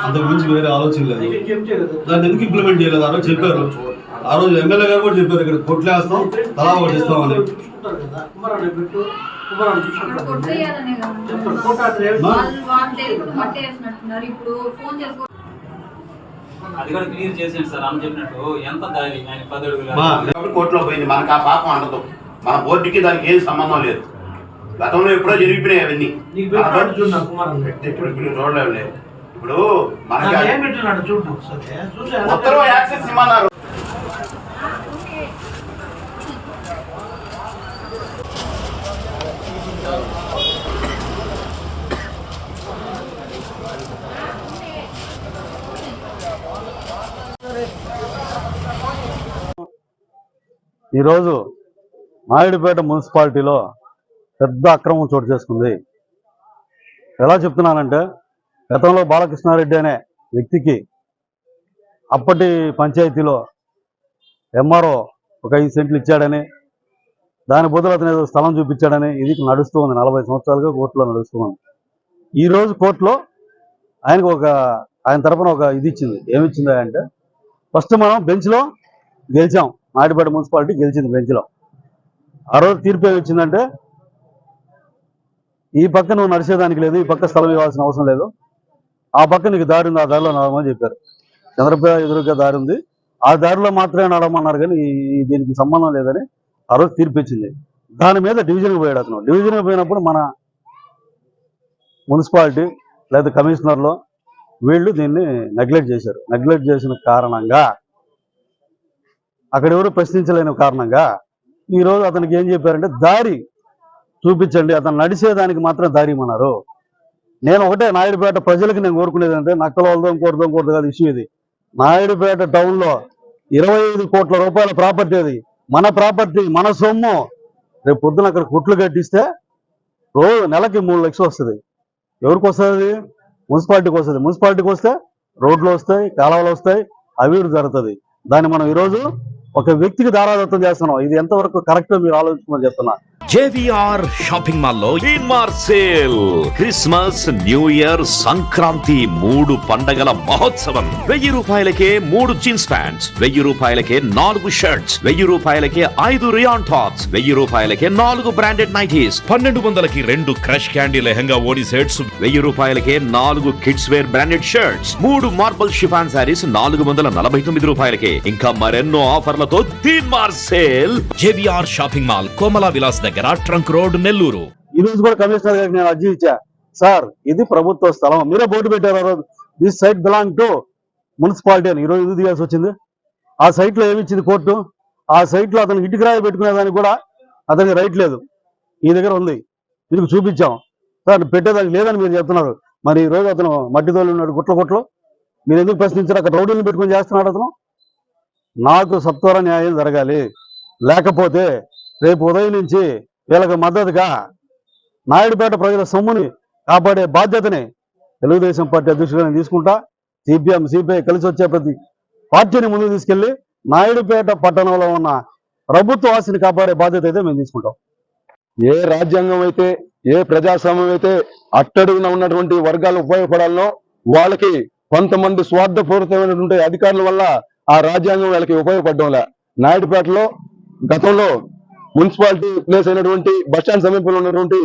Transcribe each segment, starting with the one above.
అంతకు మించి వేరే ఆలోచన లేదు దాన్ని ఎందుకు ఇంప్లిమెంట్ చేయలేదు ఆ రోజు చెప్పారు ఆ రోజు ఎమ్మెల్యే గారు కూడా చెప్పారు ఇక్కడ కొట్లేస్తాం తలా ఒకటి ఇస్తామని అది కూడా క్లియర్ చేసేయండి సార్ అన్న చెప్పినట్టు. ఎంత దారి? ఆయన పది అడుగులు. కోర్టులో పోయింది. మనకు ఆ పాపం అంటదు మన బోర్డుకి దానికి ఏం సంబంధం లేదు. గతంలో ఎప్పుడో జరిగిపోయినాయి అవన్నీ. కుమారన్ ఇప్పుడు మనకి ఉత్తరం యాక్సెస్ ఇమ్మన్నారు. ఈరోజు నాయుడుపేట మున్సిపాలిటీలో పెద్ద అక్రమం చోటు చేసుకుంది. ఎలా చెప్తున్నానంటే గతంలో బాలకృష్ణారెడ్డి అనే వ్యక్తికి అప్పటి పంచాయతీలో ఎంఆర్ఓ ఒక ఐదు సెంట్లు ఇచ్చాడని దాని బదులు అతను ఏదో స్థలం చూపించాడని ఇది నడుస్తూ ఉంది. నలభై సంవత్సరాలుగా కోర్టులో నడుస్తూ ఉంది. ఈరోజు కోర్టులో ఆయనకు ఒక ఆయన తరపున ఒక ఇది ఇచ్చింది. ఏమిచ్చింది అంటే ఫస్ట్ మనం బెంచ్లో గెలిచాం. నాటిపేట మున్సిపాలిటీ గెలిచింది బెంచ్లో. ఆ రోజు తీర్పు ఏమిచ్చిందంటే ఈ పక్క నువ్వు నడిచేదానికి లేదు ఈ పక్క స్థలం ఇవ్వాల్సిన అవసరం లేదు. ఆ పక్క నీకు దారి ఉంది ఆ దారిలో నడమని చెప్పారు. చంద్రబాబు ఎదురుగా దారి ఉంది. ఆ దారిలో మాత్రమే నడమన్నారు కానీ దీనికి సంబంధం లేదని ఆ రోజు తీర్పు ఇచ్చింది. దాని మీద డివిజన్కి పోయాడు అతను. డివిజన్కి పోయినప్పుడు మన మున్సిపాలిటీ లేదా కమిషనర్లో వీళ్ళు దీన్ని నెగ్లెక్ట్ చేశారు. నెగ్లెక్ట్ చేసిన కారణంగా అక్కడ ఎవరు ప్రశ్నించలేని కారణంగా ఈ రోజు అతనికి ఏం చెప్పారంటే దారి చూపించండి అతను నడిచేదానికి మాత్రం దారి ఇమ్మన్నారు. నేను ఒకటే నాయుడుపేట ప్రజలకు నేను కోరుకునేది అంటే నక్కల వాళ్ళతో కోరుదాం కోరుతాం కాదు ఇష్యూ ఇది. నాయుడుపేట టౌన్లో ఇరవై ఐదు కోట్ల రూపాయల ప్రాపర్టీ అది. మన ప్రాపర్టీ మన సొమ్ము. రేపు పొద్దున అక్కడ కుట్లు కట్టిస్తే రోజు నెలకి మూడు లక్షలు వస్తుంది. ఎవరికి వస్తుంది మున్సిపాలిటీకి వస్తుంది. మున్సిపాలిటీకి వస్తే రోడ్లు వస్తాయి కాలువలు వస్తాయి అభివృద్ధి జరుగుతుంది. దాన్ని మనం ఈరోజు ఒక వ్యక్తికి దారాదత్తం చేస్తున్నాం. ఇది ఎంతవరకు కరెక్ట్ మీరు ఆలోచించమని చెప్తున్నా. జేవిఆర్ షాపింగ్ మాల్లో mart sale Christmas new year Sankranti మూడు పండగల మహోత్సవం. వెయ్యి రూపాయలకే మూడు జీన్స్ ప్యాంట్స్ వెయ్యి రూపాయలకే నాలుగు షర్ట్స్ వెయ్యి రూపాయలకే ఐదు రియాన్ టాప్స్ వెయ్యి రూపాయలకే నాలుగు బ్రాండెడ్ నైటీస్ పన్నెండు వందలకి రెండు క్రష్ క్యాండీ లెహంగా ఓడి సెట్స్ వెయ్యి రూపాయలకే నాలుగు కిడ్స్ వేర్ బ్రాండెడ్ షర్ట్స్ మూడు మార్బల్ షిఫాన్ శారీస్ నాలుగు వందల నలభై తొమ్మిది రూపాయలకే. ఇంకా మరెన్నో ఆఫర్లతో Teen Maar sale. JVR shopping mall Komala Vilas దగ్గర. Trunk road Nellore. ఈ రోజు కూడా కమిషనర్ గారికి నేను అర్జీ ఇచ్చా. సార్ ఇది ప్రభుత్వ స్థలం. మీరే బోర్డు పెట్టారు రోజు. This site belong to municipality అని. ఈరోజు ఎందుకు తీయాల్సి వచ్చింది? ఆ సైట్లో ఏమి ఇచ్చింది కోర్టు? ఆ సైట్లో అతను ఇటుకరాయి పెట్టుకునే దానికి కూడా అతనికి రైట్ లేదు. ఈ దగ్గర ఉంది. మీకు చూపించాం. సార్ పెట్టేదానికి లేదని మీరు చెప్తున్నారు. మరి ఈ రోజు అతను మట్టి తోలి ఉన్నాడు గుట్ల గుట్లు. మీరు ఎందుకు ప్రశ్నించారు? అక్కడ రౌడీలను పెట్టుకుని చేస్తున్నాడు అతను. నాకు సత్వర న్యాయం జరగాలి. లేకపోతే రేపు ఉదయం నుంచి వీళ్ళకి మద్దతుగా నాయుడుపేట ప్రజల సొమ్ముని కాపాడే బాధ్యతని తెలుగుదేశం పార్టీ అధ్యక్షుడిగా తీసుకుంటా. సిపిఎం సిపిఐ కలిసి వచ్చే ప్రతి పార్టీని ముందుకు తీసుకెళ్ళి నాయుడుపేట పట్టణంలో ఉన్న ప్రభుత్వ ఆస్తిని కాపాడే బాధ్యత అయితే మేము తీసుకుంటాం. ఏ రాజ్యాంగం అయితే ఏ ప్రజాస్వామ్యం అయితే అట్టడుగున ఉన్నటువంటి వర్గాలు ఉపయోగపడాలనో వాళ్ళకి కొంతమంది స్వార్థపూరితమైనటువంటి అధికారుల వల్ల ఆ రాజ్యాంగం వాళ్ళకి ఉపయోగపడడంలే. నాయుడుపేటలో గతంలో మున్సిపాలిటీ ప్లేస్ అయినటువంటి బస్టాండ్ సమీపంలో ఉన్నటువంటి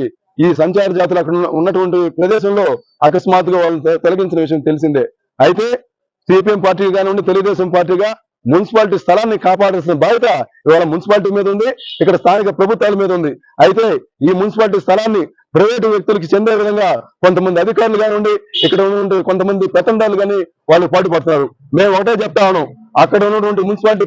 ఈ సంచార జాతులు అక్కడ ఉన్నటువంటి ప్రదేశంలో అకస్మాత్తుగా వాళ్ళు తొలగించిన విషయం తెలిసిందే. అయితే సిపిఎం పార్టీ కానివ్వండి తెలుగుదేశం పార్టీగా మున్సిపాలిటీ స్థలాన్ని కాపాడాల్సిన బాధ్యత ఇవాళ మున్సిపాలిటీ మీద ఉంది ఇక్కడ స్థానిక ప్రభుత్వాల మీద ఉంది. అయితే ఈ మున్సిపాలిటీ స్థలాన్ని ప్రైవేటు వ్యక్తులకి చెందే విధంగా కొంతమంది అధికారులు కానివ్వండి ఇక్కడ ఉన్నటువంటి కొంతమంది పెత్తందారులు కానీ వాళ్ళు పాటుపడుతున్నారు. మేము ఒకటే చెప్తా ఉన్నాం అక్కడ ఉన్నటువంటి మున్సిపాలిటీ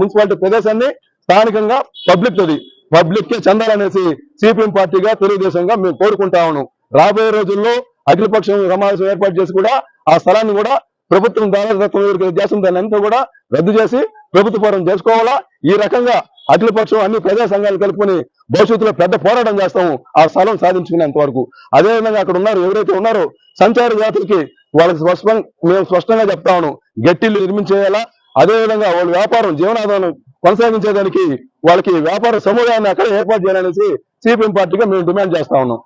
మున్సిపాలిటీ ప్రదేశాన్ని స్థానికంగా పబ్లిక్ తది పబ్లిక్ కే చెందాలనేసి సిపిఎం పార్టీగా తెలుగుదేశంగా మేము కోరుకుంటా ఉన్నాం. రాబోయే రోజుల్లో అఖిలపక్షం సమావేశం ఏర్పాటు చేసి కూడా ఆ స్థలాన్ని కూడా ప్రభుత్వం దాదాపు దేశం దాన్ని అంతా కూడా రద్దు చేసి ప్రభుత్వ పరం చేసుకోవాలా? ఈ రకంగా అఖిలపక్షం అన్ని ప్రజా సంఘాలు కలుపుకొని భవిష్యత్తులో పెద్ద పోరాటం చేస్తాము. ఆ స్థలం సాధించుకునేంత వరకు అదే విధంగా అక్కడ ఉన్నారు ఎవరైతే ఉన్నారో సంచార జాతులకి వాళ్ళకి స్పష్టంగా మేము స్పష్టంగా చెప్తా ఉన్నాం. గట్టిల్లు నిర్మించేయాలా? అదే విధంగా వాళ్ళ వ్యాపారం జీవనాధారం కొనసాగించేదానికి వాళ్ళకి వ్యాపార సముదాయాన్ని అక్కడ ఏర్పాటు చేయాలనేసి సిపిఎం పార్టీగా మేము డిమాండ్ చేస్తా ఉన్నాం.